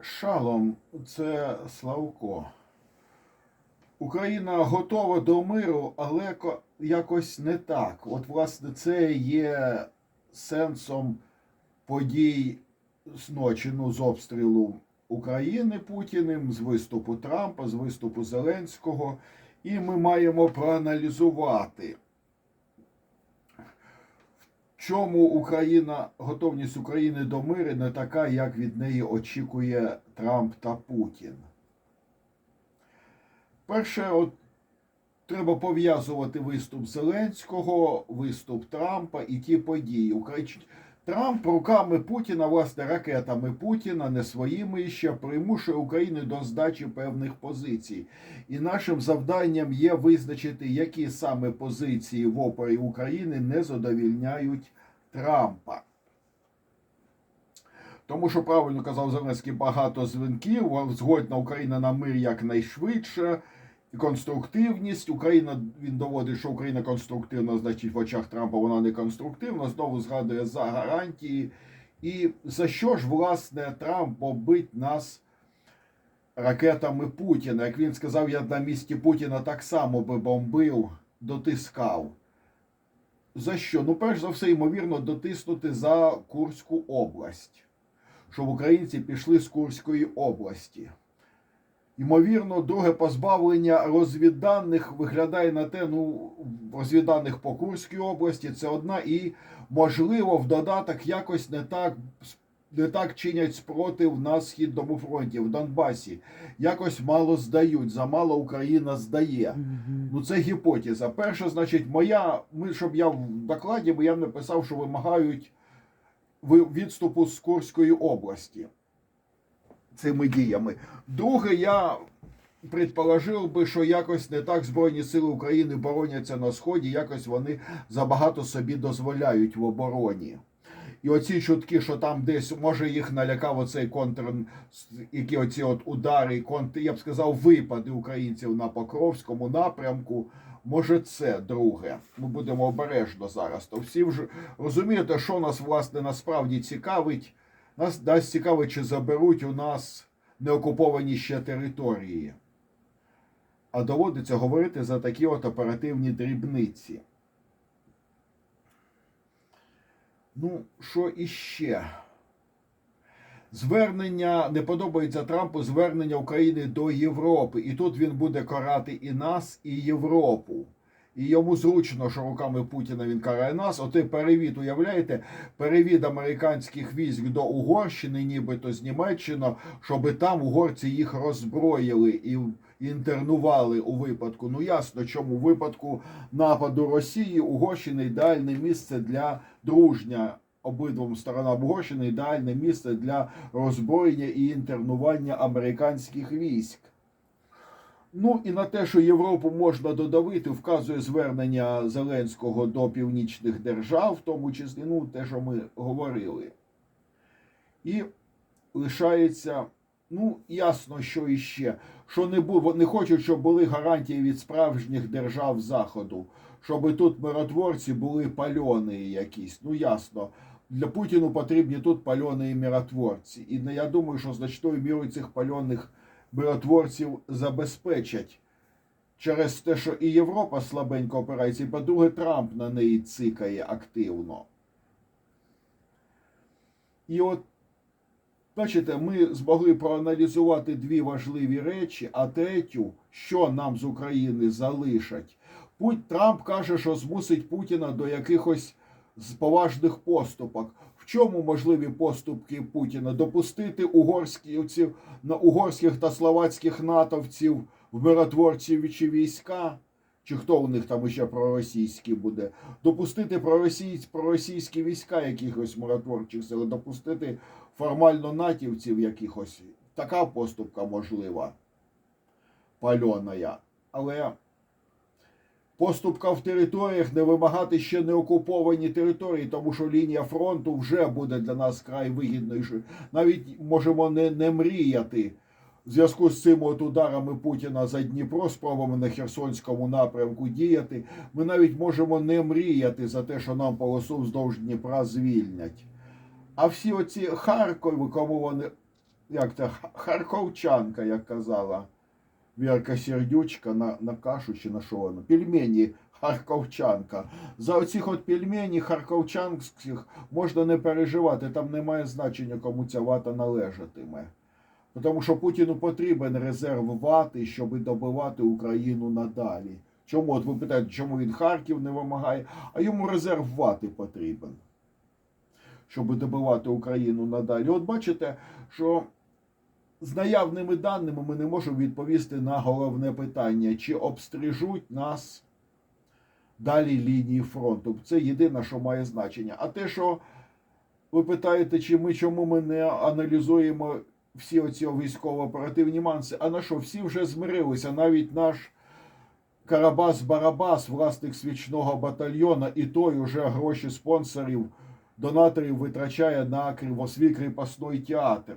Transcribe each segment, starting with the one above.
Шалом, це Славко. Україна готова до миру, але якось не так. От, власне, це є сенсом подій з ночі, ну, з обстрілу України Путіним, з виступу Трампа, з виступу Зеленського. І ми маємо проаналізувати, чому Україна, готовність України до миру не така, як від неї очікує Трамп та Путін. Перше, от треба пов'язувати виступ Зеленського, виступ Трампа і ті події. Трамп руками Путіна, власне, ракетами Путіна, не своїми ще примушує Україну до здачі певних позицій. І нашим завданням є визначити, які саме позиції в опорі України не задовільняють Трампа. Тому що правильно казав Зеленський, багато дзвінків, згодна Україна на мир якнайшвидше. І конструктивність. Україна він доводить, що Україна конструктивна, значить в очах Трампа вона не конструктивна. Знову згадує за гарантії. І за що ж власне Трамп бомбить нас ракетами Путіна? Як він сказав, я на місці Путіна так само би бомбив, дотискав. За що? Ну, перш за все, ймовірно, дотиснути за Курську область, щоб українці пішли з Курської області. Ймовірно, друге позбавлення розвідданих виглядає на те, ну, розвідданих по Курській області це одна, і, можливо, в додаток якось не так, не так чинять спротив на східному фронті, в Донбасі. Якось мало здають, замало Україна здає. Ну, це гіпотеза. Перше, значить, моя, ми, щоб я в докладі, бо я написав, що вимагають відступу з Курської області цими діями. Друге, я предположив би, що якось не так Збройні Сили України бороняться на Сході, якось вони забагато собі дозволяють в обороні. І оці чутки, що там десь може їх налякав оцей контр, які оці от удари, контр, я б сказав, випади українців на Покровському напрямку. Може, це друге. Ми будемо обережно зараз. То всі вже розумієте, що нас власне насправді цікавить. Нас, нас цікавить, чи заберуть у нас неокуповані ще території. А доводиться говорити за такі от оперативні дрібниці. Ну, що іще? Звернення не подобається Трампу звернення України до Європи. І тут він буде карати і нас, і Європу. І йому зручно, що руками Путіна він карає нас. Отой перевід, уявляєте, перевід американських військ до Угорщини, нібито з Німеччини, щоб там угорці їх роззброїли і інтернували у випадку. Ну ясно, чому в випадку нападу Росії Угорщина ідеальне місце для дружня обидвом сторонам Угорщини, ідеальне місце для роззброєння і інтернування американських військ. Ну і на те, що Європу можна додавити, вказує звернення Зеленського до північних держав, в тому числі, ну, те, що ми говорили. І лишається, ну, ясно, що іще, що не, бу, не хочуть, щоб були гарантії від справжніх держав Заходу, щоб тут миротворці були пальони якісь. Ну, ясно. Для Путіну потрібні тут пальони миротворці. І я думаю, що значною мірою цих пальоних миротворців забезпечать через те, що і Європа слабенько опирається, і по-друге, Трамп на неї цикає активно. І от, бачите, ми змогли проаналізувати дві важливі речі, а третю, що нам з України залишать. Путь Трамп каже, що змусить Путіна до якихось з поважних поступок. В чому можливі поступки Путіна? Допустити угорських, на угорських та словацьких натовців в миротворці чи війська, чи хто у них там ще проросійські буде, допустити проросійсь, проросійські війська якихось миротворчих сил, допустити формально натівців якихось. Така поступка можлива, пальоная. Але поступка в територіях не вимагати ще не окуповані території, тому що лінія фронту вже буде для нас край вигідною. Навіть можемо не, не мріяти в зв'язку з цими от ударами Путіна за Дніпро, спробами на Херсонському напрямку діяти. Ми навіть можемо не мріяти за те, що нам полосу вздовж Дніпра звільнять. А всі оці Харкови, кому вони як це, харковчанка, як казала Вірка Сердючка на, на кашу чи на що воно? Пельмені харковчанка. За оцих от пельмені харковчанських можна не переживати, там немає значення, кому ця вата належатиме. Тому що Путіну потрібен резерв вати, щоб добивати Україну надалі. Чому? От ви питаєте, чому він Харків не вимагає, а йому резерв вати потрібен, щоб добивати Україну надалі. От бачите, що з наявними даними ми не можемо відповісти на головне питання, чи обстрижуть нас далі лінії фронту. Це єдине, що має значення. А те, що ви питаєте, чи ми чому ми не аналізуємо всі оці військово-оперативні манси, а на що? Всі вже змирилися, навіть наш Карабас-Барабас, власник свічного батальйона, і той уже гроші спонсорів, донаторів витрачає на кривосвій кріпосний театр.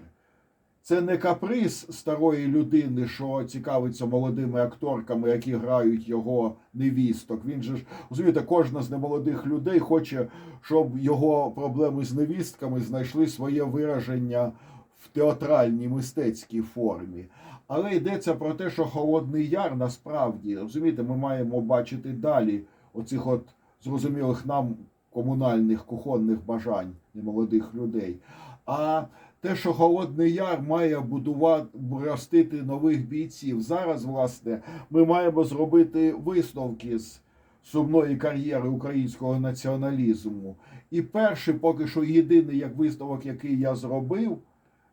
Це не каприз старої людини, що цікавиться молодими акторками, які грають його невісток. Він же ж розумієте, кожна з немолодих людей хоче, щоб його проблеми з невістками знайшли своє вираження в театральній мистецькій формі. Але йдеться про те, що Холодний Яр насправді розумієте, ми маємо бачити далі оцих от зрозумілих нам комунальних кухонних бажань немолодих людей. А те, що Холодний Яр має будувати ростити нових бійців. Зараз, власне, ми маємо зробити висновки з сумної кар'єри українського націоналізму. І перший, поки що єдиний як висновок, який я зробив,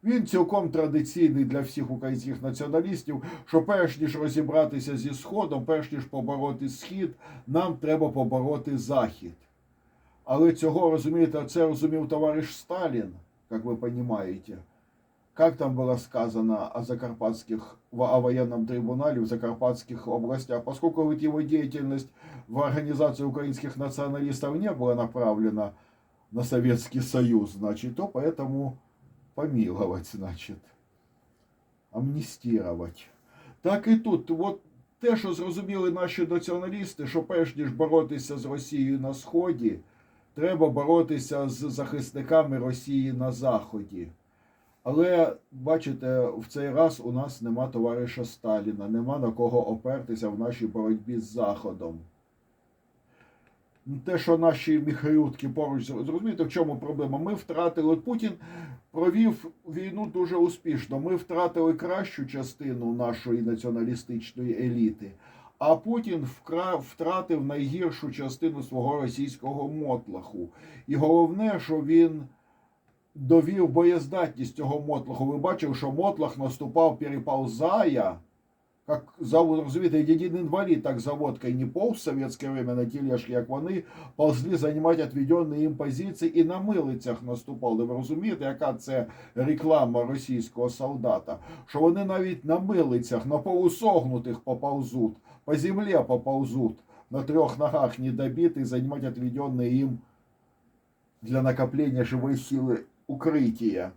він цілком традиційний для всіх українських націоналістів, що перш ніж розібратися зі Сходом, перш ніж побороти Схід, нам треба побороти Захід. Але цього розумієте, це розумів товариш Сталін, як ви розумієте. Как там было сказано о закарпатских, о военном трибунале в закарпатских областях, поскольку ведь его деятельность в организации украинских националистов не была направлена на Советский Союз, значит, то поэтому помиловать, значит, амністірувати. Так і тут, от те, що зрозуміли наші націоналісти, що перш ніж боротися з Росією на Сході, треба боротися з захисниками Росії на Заході. Але бачите, в цей раз у нас нема товариша Сталіна, нема на кого опертися в нашій боротьбі з Заходом. Те, що наші міхрютки поруч зрозумієте, в чому проблема? Ми втратили. Путін провів війну дуже успішно. Ми втратили кращу частину нашої націоналістичної еліти. А Путін втратив найгіршу частину свого російського мотлаху. І головне, що він довів боєздатність цього мотлаху. Ви бачили, що мотлах наступав, переползая, як завод, розумієте, один інвалід так заводкою не повз в советське время на тележки, як вони ползли займати відведені їм позиції і на милицях наступали. Ви розумієте, яка це реклама російського солдата? Що вони навіть на милицях, на полусогнутих поползуть, по землі поползуть, на трьох ногах недобитий, займати відведені їм для накоплення живої сили укриття.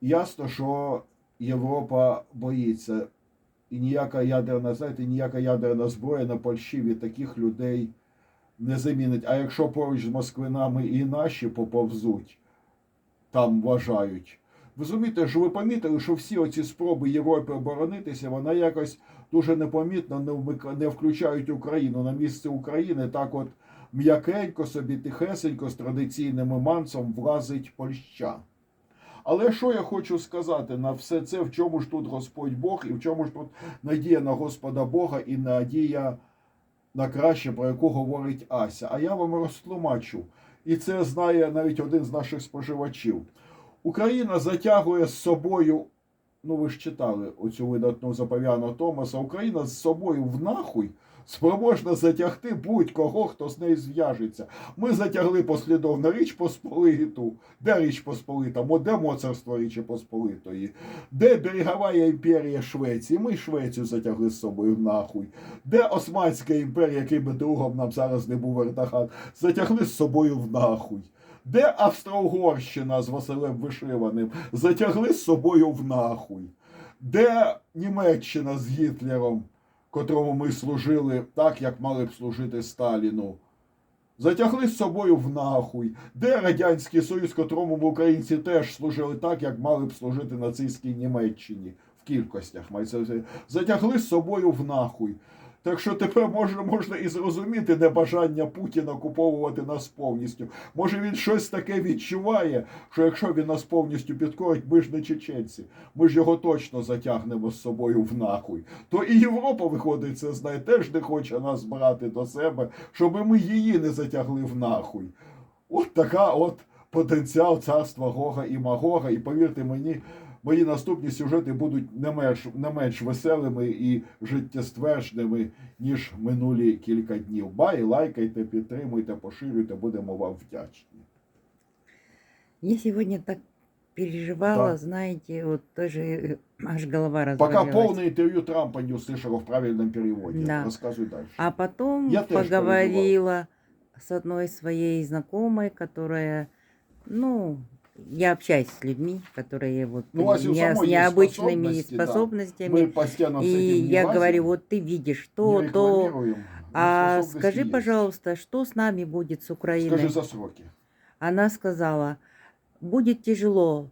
Ясно, що Європа боїться. І ніяка ядерна, знаєте, ніяка ядерна зброя на Польщі таких людей не замінить. А якщо поруч з москвинами і наші поповзуть, там вважають. Ви розумієте, що ви помітили, що всі оці спроби Європи оборонитися, вона якось дуже непомітно не, включають Україну на місце України. Так от м'якенько собі тихесенько з традиційним мансом влазить Польща. Але що я хочу сказати на все це, в чому ж тут Господь Бог і в чому ж тут надія на Господа Бога і надія на краще, про яку говорить Ася. А я вам розтлумачу. І це знає навіть один з наших споживачів. Україна затягує з собою, ну ви ж читали оцю видатну запов'яну Томаса, Україна з собою в нахуй спроможна затягти будь-кого, хто з нею зв'яжеться. Ми затягли послідовно Річ Посполиту. Де Річ Посполита? Мо де моцарство Річі Посполитої? Де берегова імперія Швеції? Ми Швецію затягли з собою в нахуй. Де Османська імперія, який би другом нам зараз не був Вертаган, затягли з собою в нахуй. Де Австро-Угорщина з Василем Вишиваним затягли з собою в нахуй? Де Німеччина з Гітлером, котрому ми служили так, як мали б служити Сталіну? Затягли з собою в нахуй. Де Радянський Союз, котрому ми українці теж служили так, як мали б служити нацистській Німеччині в кількостях. Затягли з собою в нахуй. Так що тепер можна, можна і зрозуміти небажання Путіна окуповувати нас повністю. Може він щось таке відчуває, що якщо він нас повністю підкорить, ми ж не чеченці, ми ж його точно затягнемо з собою в нахуй. То і Європа, виходить, це знає, теж не хоче нас брати до себе, щоб ми її не затягли в нахуй. От така от потенціал царства Гога і Магога. І повірте мені, мої наступні сюжети будуть не менш, не менш веселими і життєствердженими, ніж минулі кілька днів. Бай, лайкайте, підтримуйте, поширюйте, будемо вам вдячні. Я сегодня так переживала, Да. знаете, вот тоже э, аж голова Пока разболелась. полное интервью Трампа не услышала в правильном переводе. Да. Рассказывай дальше. А потом Я тоже поговорила с одной своей знакомой, которая, ну, я общаюсь с людьми, которые вот Ну, у не- с необычными способности, да. способностями. Мы постоянно И я говорю, вот ты видишь то, то. А скажи, есть. пожалуйста, что с нами будет с Украиной? Скажи за сроки. Она сказала, будет тяжело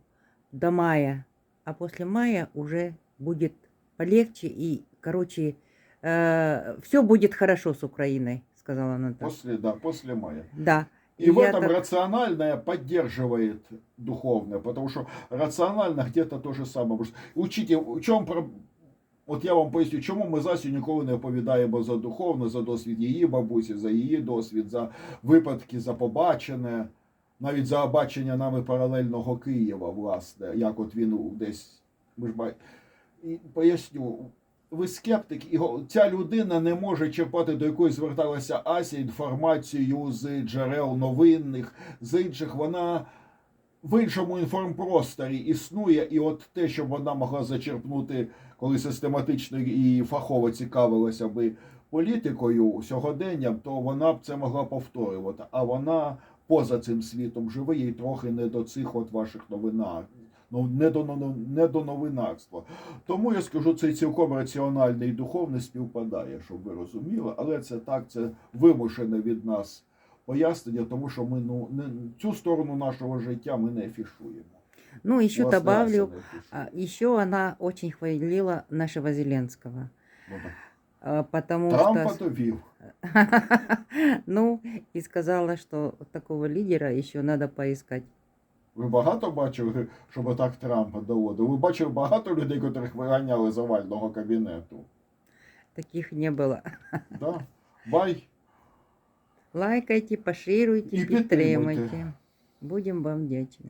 до мая, а после мая уже будет полегче и, короче, все будет хорошо с Украиной, сказала она так. После, да, после мая. Да. И в этом так- рациональное поддерживает духовное, потому что рационально где-то то же самое. Учите, в чому про... От я вам поясню, чому ми Засю ніколи не оповідаємо за духовне, за досвід її бабусі, за її досвід, за випадки, за побачене, навіть за бачення нами паралельного Києва, власне, як от він десь. Ми ж ба- І поясню, ви скептик, і ця людина не може черпати, до якої зверталася Ася інформацію з джерел новинних, з інших. Вона в іншому інформпросторі існує, і от те, що вона могла зачерпнути, коли систематично і фахово цікавилася би політикою сьогоденням, то вона б це могла повторювати. А вона поза цим світом живе, їй трохи не до цих от ваших новинах. Ну, не до, но- не до новинарства. Тому я скажу, це цілком раціональне і духовне співпадає, щоб ви розуміли, але це так, це вимушене від нас пояснення, тому що ми ну, не, цю сторону нашого життя ми не афішуємо. Ну, еще Власне, добавлю, еще она очень хвалила нашего Зеленского, Ну, так. потому Трампа что... довів. ну, и сказала, что такого лидера еще надо поискать. Ви багато бачили, щоб так Трампа доводив? Ви бачили багато людей, котрих виганяли з овального кабінету? Таких не было. Да? Бай. Лайкайте, поширюйте, І підтримуйте. підтримуйте. Будемо вам вдячні.